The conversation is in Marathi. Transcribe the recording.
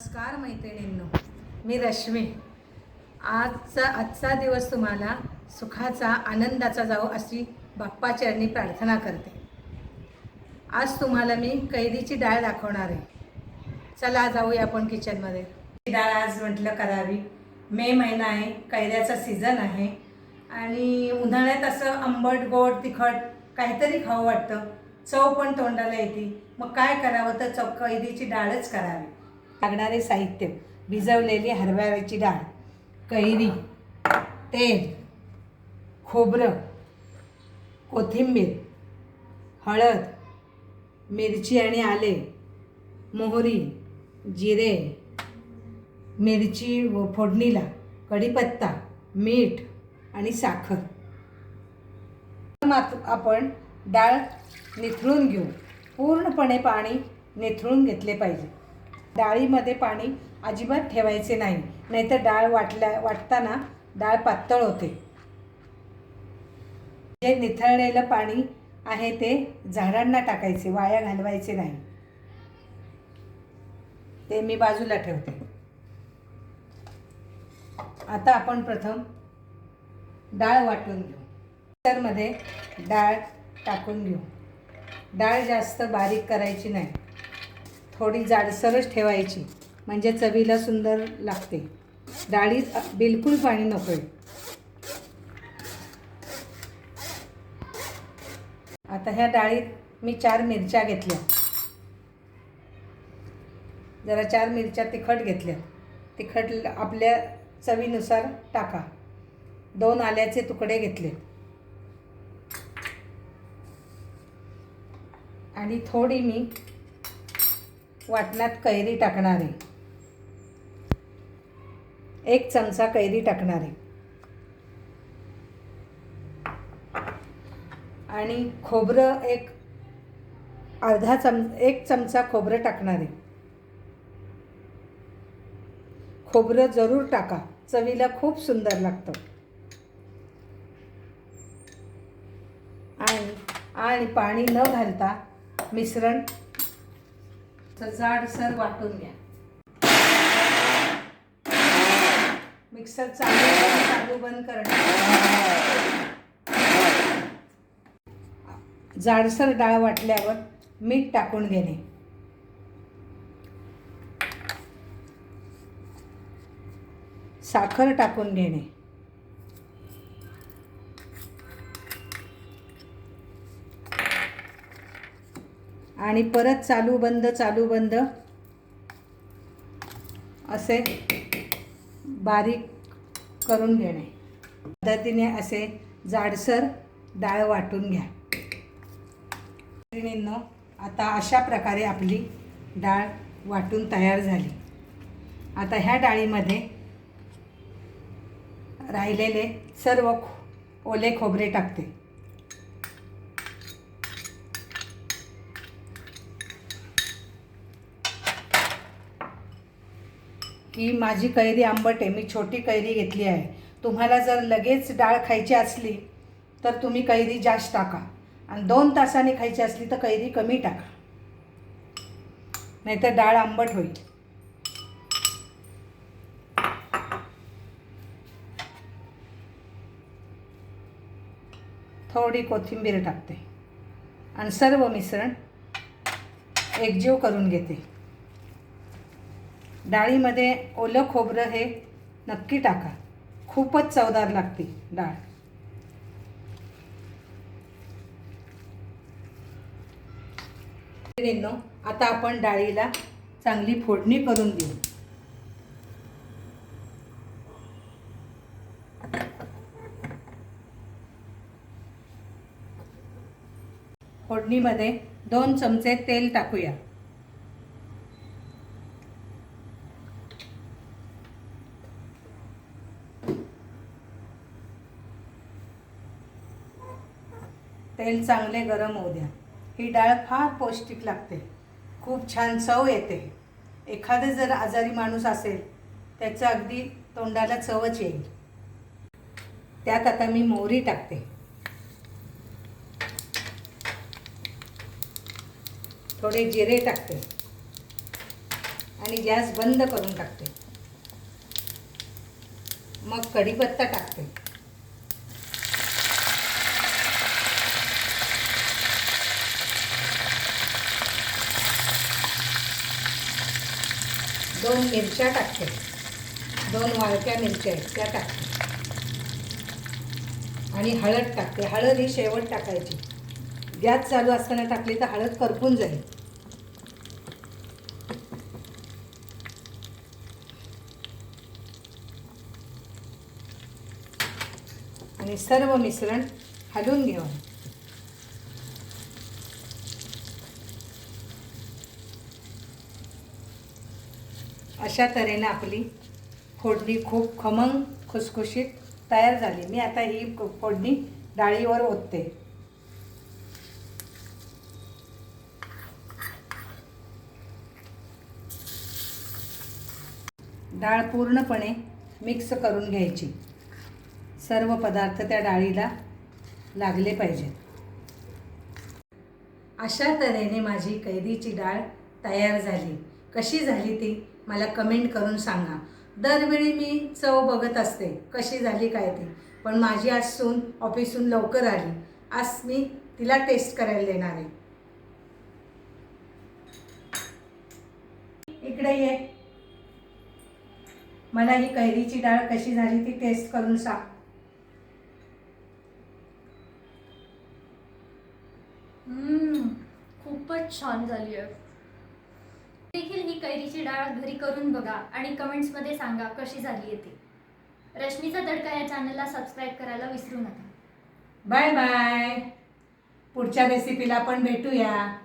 नमस्कार मैत्रिणींनो मी रश्मी. आजचा आजचा दिवस तुम्हाला सुखाचा आनंदाचा जावो अशी बाप्पाचरणी प्रार्थना करते. आज तुम्हाला मी कैरीची डाळ दाखवणार आहे. चला जाऊया आपण किचनमध्ये डाळ आज म्हटलं करावी. मे महिना आहे कैऱ्याचा सीझन आहे. आणि उन्हाळ्यात असं आंबट गोड तिखट काहीतरी खावं वाटतं. चव पण तोंडाला येते. मग काय करावं? तर चव कैरीची डाळच करावी. लागणारे साहित्य. भिजवलेली हरभऱ्याची डाळ कैरी तेल खोबरं कोथिंबीर हळद मिरची आणि आले मोहरी जिरे मिरची व फोडणीला कढीपत्ता मीठ आणि साखर. मात आपण डाळ निथळून घेऊ. पूर्णपणे पाणी निथळून घेतले पाहिजे. डाळीमध्ये पाणी अजिबात ठेवायचे नाही. नाहीतर डाळ वाटल्या वाटताना डाळ पातळ होते. जे निथळलेलं पाणी आहे ते झाडांना टाकायचे वाया घालवायचे नाही. ते मी बाजूला ठेवते. आता आपण प्रथम डाळ वाटून घेऊ. मिक्सरमध्ये डाळ टाकून घेऊ. डाळ जास्त बारीक करायची नाही. थोडी जाडसरच ठेवायची म्हणजे चवीला सुंदर लागते. डाळीत बिलकुल पाणी नको आहे आता ह्या डाळीत मी चार मिरच्या घेतल्या. जरा चार मिरच्या तिखट घेतल्या. तिखट आपल्या चवीनुसार टाका. दोन आल्याचे तुकडे घेतले. आणि थोडी मी वाटणात कैरी टाकणार. आहे एक चमचा कैरी टाकणार. आहे आणि खोबरं एक अर्धा चम एक चमचा खोबरं टाकणार. आहे खोबरं जरूर टाका चवीला खूप सुंदर लागतं. आणि आणि पाणी न घालता मिश्रण तर जाडसर वाटून घ्या. मिक्सर चालू चालू बंद करणे जाडसर डाळ वाटल्यावर मीठ टाकून घेणे. साखर टाकून घेणे. आणि परत चालू बंद चालू बंद. असे बारीक करून घेणे. पद्धतीने असे जाडसर डाळ वाटून घ्या. मैत्रिणींनो आता अशा प्रकारे आपली डाळ वाटून तयार झाली. आता ह्या डाळीमध्ये राहिलेले सर्व खो- ओले खोबरे टाकते. ही माझी कैरी आंबट आहे मी छोटी कैरी घेतली आहे. तुम्हाला जर लगेच डाळ खायची असली तर तुम्ही कैरी जास्त टाका. आणि दोन तासाने खायची असली तर कैरी कमी टाका. नाहीतर डाळ आंबट होईल. थोडी कोथिंबीर टाकते. आणि सर्व मिश्रण एकजीव करून घेते. डाळीमध्ये ओलं खोबरं हे नक्की टाका. खूपच चवदार लागते डाळ. आता आपण डाळीला चांगली फोडणी करून देऊ फोडणीमध्ये दोन चमचे तेल टाकूया. तेल चांगले गरम होऊ द्या. ही डाळ फार पौष्टिक लागते. खूप छान चव येते. एखादं जर आजारी माणूस असेल त्याचं अगदी तोंडाला चवच येईल. त्यात आता मी मोहरी टाकते. थोडे जिरे टाकते. आणि गॅस बंद करून टाकते. मग कढीपत्ता टाकते. दोन मिरच्या टाकते. दोन वाळक्या मिरच्या आहेत त्या टाकते. आणि हळद टाकते. हळद ही शेवट टाकायची. गॅस चालू असताना टाकली तर हळद करपून जाईल. आणि सर्व मिश्रण हलवून घेऊ अशा तऱ्हेनं आपली फोडणी खूप खमंग खुसखुशीत तयार झाली. मी आता ही फोडणी डाळीवर ओतते. डाळ पूर्णपणे मिक्स करून घ्यायची. सर्व पदार्थ त्या डाळीला लागले पाहिजेत. अशा तऱ्हेने माझी कैरीची डाळ तयार झाली. कशी झाली ती? मला कमेंट करून सांगा. दरवेळी मी चव बघत असते. कशी झाली काय ती. पण माझी आज सून ऑफिसून लवकर आली. आज मी तिला टेस्ट करायला देणार आहे. इकडे ये. मला ही कैरीची डाळ कशी झाली ती टेस्ट करून सांग. हम्म, खूपच छान झाली आहे. कैरीची डाळ घरी करून बघा आणि कमेंट्समध्ये सांगा कशी झाली आहे ती. रश्मीचा तडका या चॅनलला सबस्क्राईब करायला विसरू नका. बाय बाय पुढच्या रेसिपीला पण भेटूया.